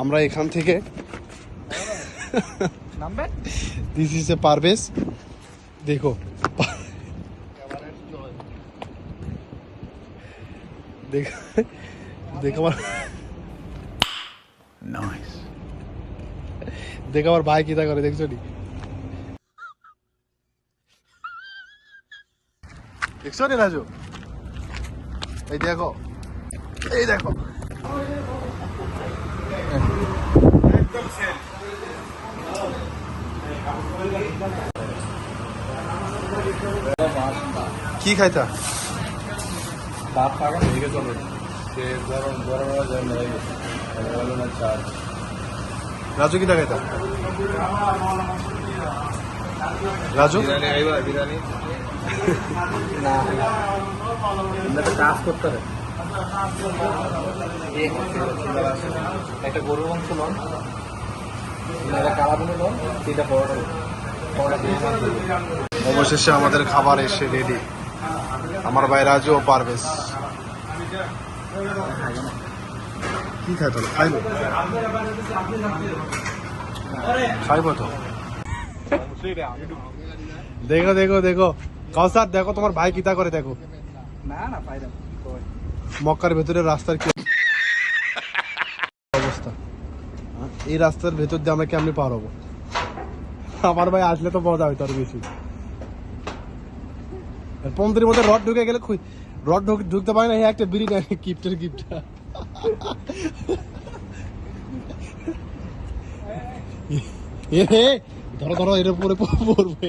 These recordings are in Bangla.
আমরা এখান থেকে দিস ইজ এ পারভেজ দেখো। দেখো। দেখো আমার দেখো আমার ভাই কিতা করে দেখছ নি? দেখছ নি রাজু? এই দেখো। এই দেখো। কি খাইতা ভাত না এদিকে চলো সে গরম গরম যায় মেরে গেছে চার রাজু কিতা খাইতা রাজু বিরিয়ানি না কাজ করতে হবে একটা গরু মাংস লন একটা কালাবুনি পরোটা। অবশেষে আমাদের খাবার এসে রেডি আমার ভাই রাজু ও পারভেজ কি খাইতো না খাইব? খাইব তো। দেখো দেখো দেখো। কাউসার দেখো তোমার ভাই কিতা করে দেখো। না না। মক্কার ভেতরে রাস্তার কি অবস্থা? হ্যাঁ? এই রাস্তার ভেতর দিয়ে আমরা কেমনি পার হব? আমার ভাই আসলে তো মজা হইতো আরও বেশি। পন্থের মধ্যে রড ঢুকে গেলে রড ঢুকতে পারে না এই একটা বিড়ি নেয় গিফটের গিফটটা ধরো ধরো এর উপরে পড়বে।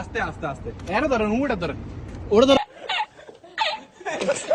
আস্তে আস্তে আস্তে। এর ধরেন উড়ে ধরেন। ওটা ধরো